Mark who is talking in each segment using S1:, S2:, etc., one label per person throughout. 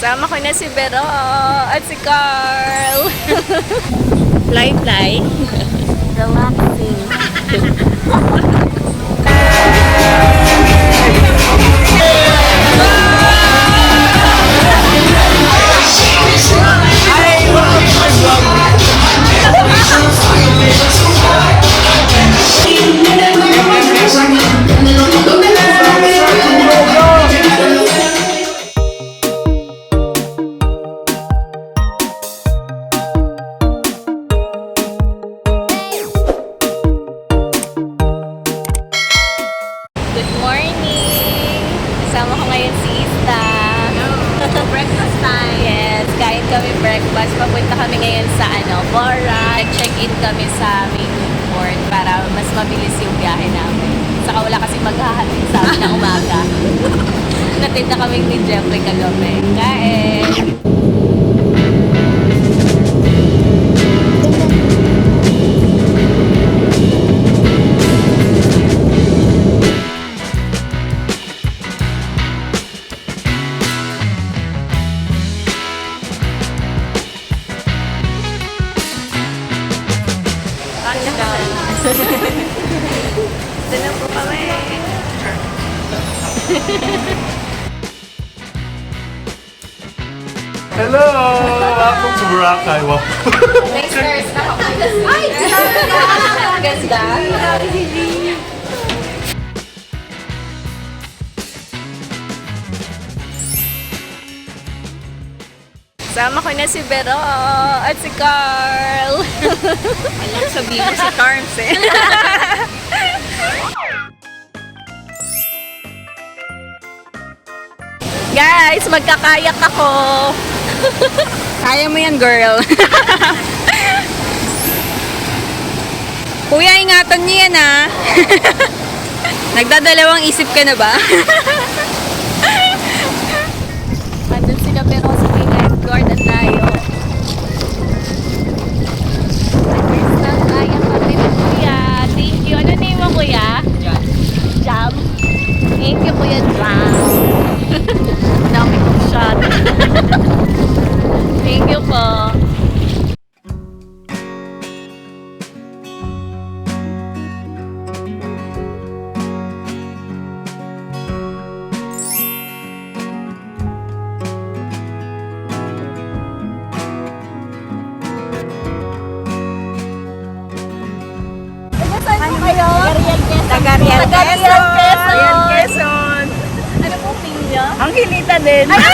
S1: Sama ko na si Vero at si Carl. fly, fly. Relaxing. Good kami breakfast. Papunta kami ngayon sa ano, Bora. Check-in kami sa main port para mas mabilis yung biyahe namin. Saka wala kasi maghahatid sa amin na umaga. Natinda kami ni Jeffrey kagabi. Kain!
S2: Hello! Welcome to Boracay. Wow.
S1: Na ako. Ay! Ganda! Sama ko na si Vero at si Carl. Alam, sabihin mo si Carms eh. Guys, magkakayak ako. Kaya mo yan, girl. Kuya, ingatan niyo yan, ha? Nagdadalawang isip ka na ba? Tagariel, Quezon. Tagariel, Quezon. Ano po pinyo?
S3: Ang kilita din.
S1: Ano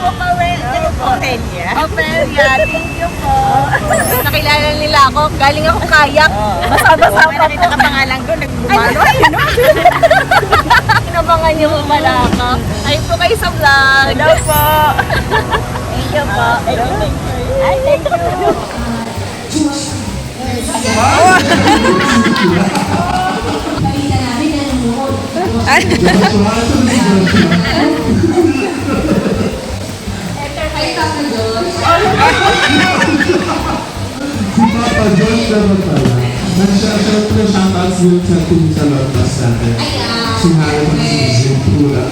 S1: po kami? Ano po?
S3: Ophelia.
S1: Ophelia, thank you po. Nakilala nila ako. Galing ako kayak. Basa-basa
S3: May
S1: pa
S3: nakita
S1: po.
S3: ka pa nga lang doon, nagbumalo.
S1: Inabangan niyo po pala ako. Ayun po kayo sa vlog.
S3: Hello po.
S1: Thank you po. Ay, thank you.
S4: Si Papa John naman pala, nagsashout na shoutouts din sa team sa Lordmas natin. Si Halo at si Zentura.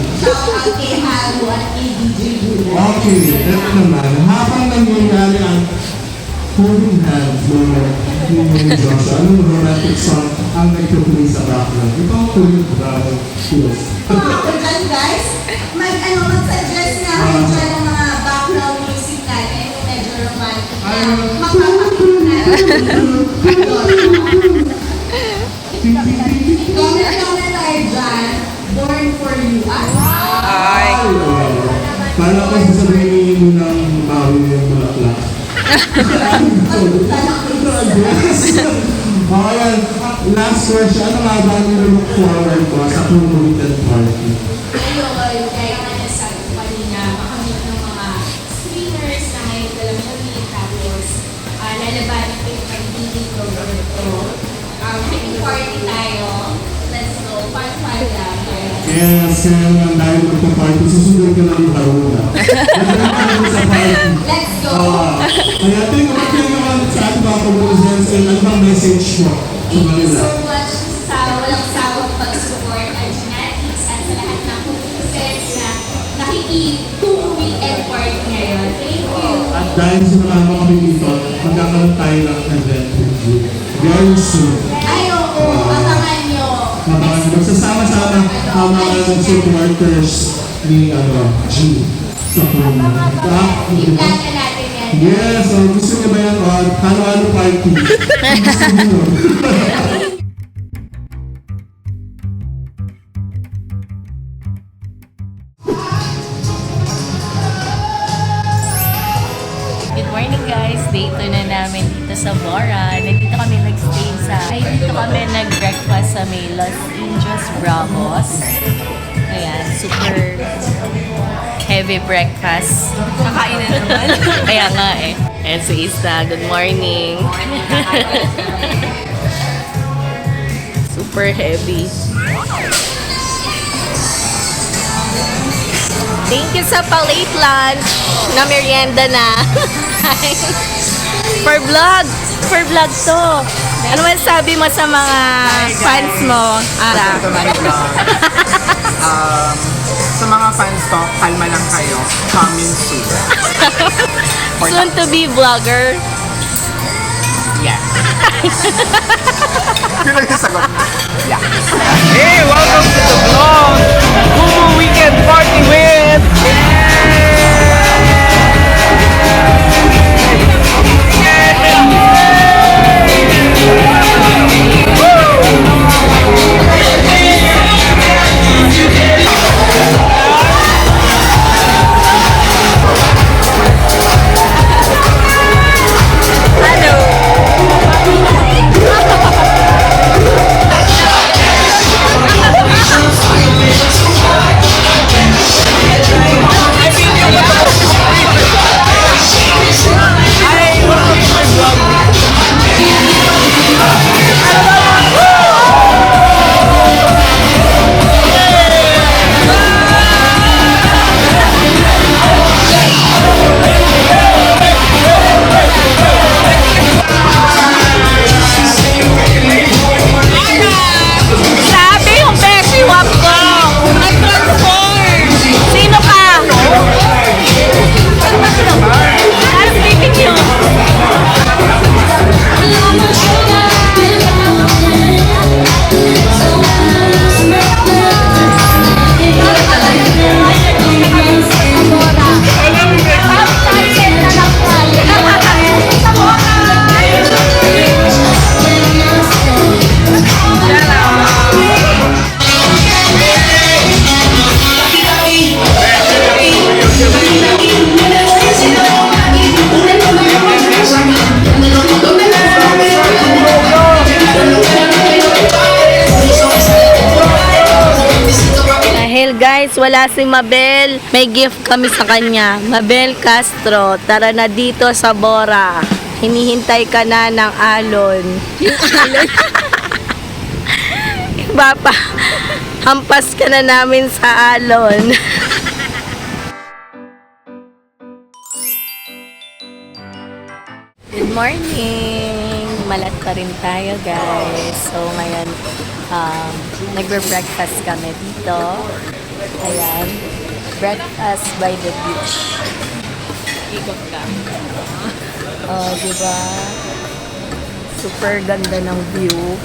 S4: Okay, ito naman. Habang nangyayari ang holding hands ng ni Joshua, anong romantic song ang nagtutuloy sa background? Ito ang tuloy bravo. Yes.
S5: Ako dyan guys, mag, ano, mag-suggest nga kayo dyan ng mga background music natin, yung medyo romantic na. Magpapakita na. Comment comment tayo dyan, Born for You.
S4: Ay, Kala ko sasabihin mo ng bawi yung Okay, last question. Ano nga ba ang look forward ko sa Promoted Party?
S5: Ayun, kaya nga ko kanina, makamit ng mga streamers na ngayon dalang kami, tapos uh, lalabanan ko yung pagdiling ko. Um, party tayo. Let's go. Fun-fun lang.
S4: Yes, kaya nga dahil magpa-party, susunod ka na ni Haruna. Sa party.
S5: Let's go.
S4: Ah, kaya tingnan mo, tingnan naman sa ating mga pag-presents and ano bang message mo sa
S5: Thank you so much sa walang sawang pag-support at genetics at sa lahat ng kumukuses na nakikitungwi and part
S4: dahil sinamama kami dito, magkakaroon tayo ng event with you. Very soon. Ang mga supporters ni ano, G. Sa promo. Ah,
S5: yan.
S4: Yes, so gusto niyo ba yan? Oh, halo-halo party. Gusto niyo?
S1: May Los Indios Bravos. Ayan, super heavy breakfast.
S3: Kakain na naman.
S1: Kaya nga eh. Ayan si Ista. Good morning. super heavy. Thank you sa pa-late lunch na merienda na. For vlog. For vlog to. Ano man sabi mo sa mga fans mo, Ara?
S6: um, sa mga fans ko, kalma lang kayo. Coming soon.
S1: Soon to be vlogger.
S6: Yeah. Yun lang yung sagot. Yeah.
S2: Hey, welcome to the vlog!
S1: Guys, wala si Mabel, may gift kami sa kanya. Mabel Castro, tara na dito sa Bora. Hinihintay ka na ng alon. Yung alon? Iba pa. Hampas ka na namin sa alon. Good morning! Malat pa rin tayo guys. So ngayon, um, nagbe-breakfast kami dito. Ayan. Breakfast by the beach. Ikot ka. Oh, di ba? Super ganda ng view.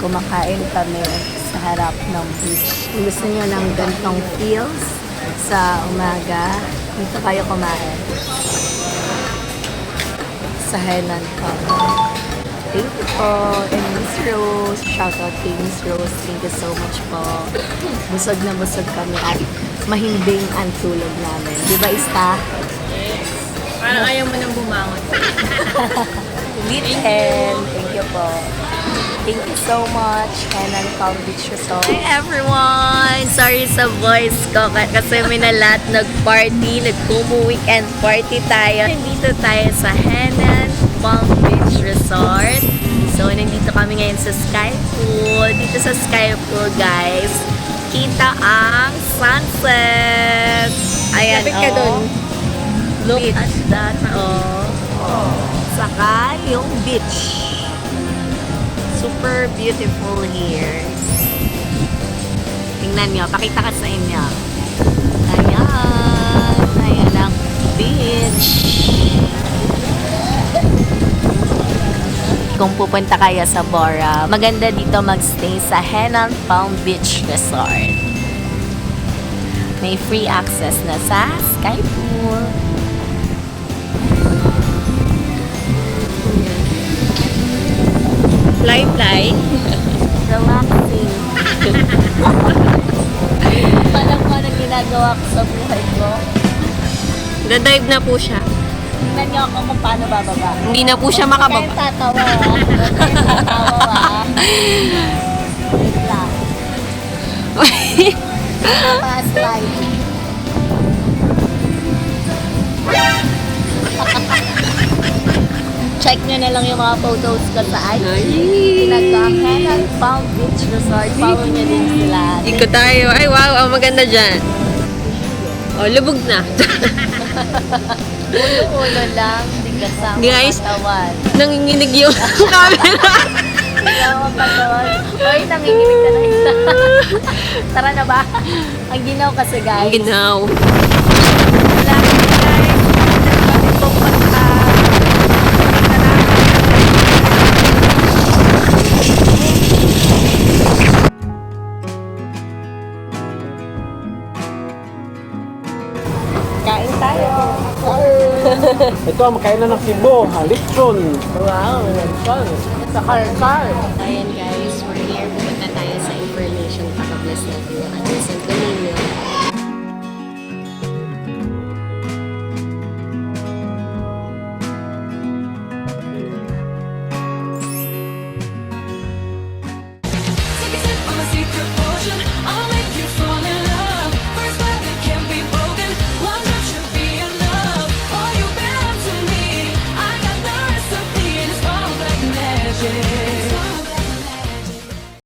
S1: Kumakain kami sa harap ng beach. Kung gusto niyo ng gantong feels sa umaga, dito kayo kumain sa Henan po. Thank you po. And Miss Rose, shout out kay Miss Rose. Thank you so much po. Busog na busog kami at mahimbing ang tulog namin. Di ba, Ista?
S3: Parang ayaw mo nang bumangon.
S1: Lithen. Thank you po. Thank you so much. Henan Palm Beach Resort. Hi everyone! Sorry sa voice ko ka- kasi may nalat nag-party, nag-Kumu weekend party tayo. Nandito tayo sa Henan Palm Beach Resort. So, nandito kami ngayon sa Sky Pool. Dito sa Sky Pool, guys, kita ang sunset. Ayan,
S3: Lapit ka
S1: oh.
S3: dun.
S1: Look at that, oh. Saka yung beach. Super beautiful here. Tingnan nyo, pakita ka sa inyo. Ayan, ayan ang beach. Kung pupunta kayo sa Bora, maganda dito magstay sa Henan Palm Beach Resort. May free access na sa Sky Pool.
S3: Fly, fly.
S1: Relaxing. Alam ko na ginagawa ko sa buhay ko.
S3: Dadive na po siya.
S1: Tingnan niyo ako kung paano bababa.
S3: Hindi na po siya
S1: Huwag kayong
S3: makababa.
S1: tatawa ah. Huwag kayong tatawa. Wait lang. Fast life. Check nyo na lang yung mga photos ko sa IG. Pinagkakenan Palm Beach Resort. Follow nyo din sila.
S3: Ikot tayo. Ay, wow. Ang maganda dyan. Oh, lubog na.
S1: Ulo-ulo lang. Hindi kasama
S3: Guys.
S1: katawan.
S3: Nanginginig yung camera.
S1: Kasama katawan. Oy, nanginginig ka na isa. Tara na ba? Ang ginaw kasi guys.
S3: Ginaw.
S2: Ito ang kainan ng Cebu, Halitson.
S1: Wow, nagpang. Sa car-car. Ayan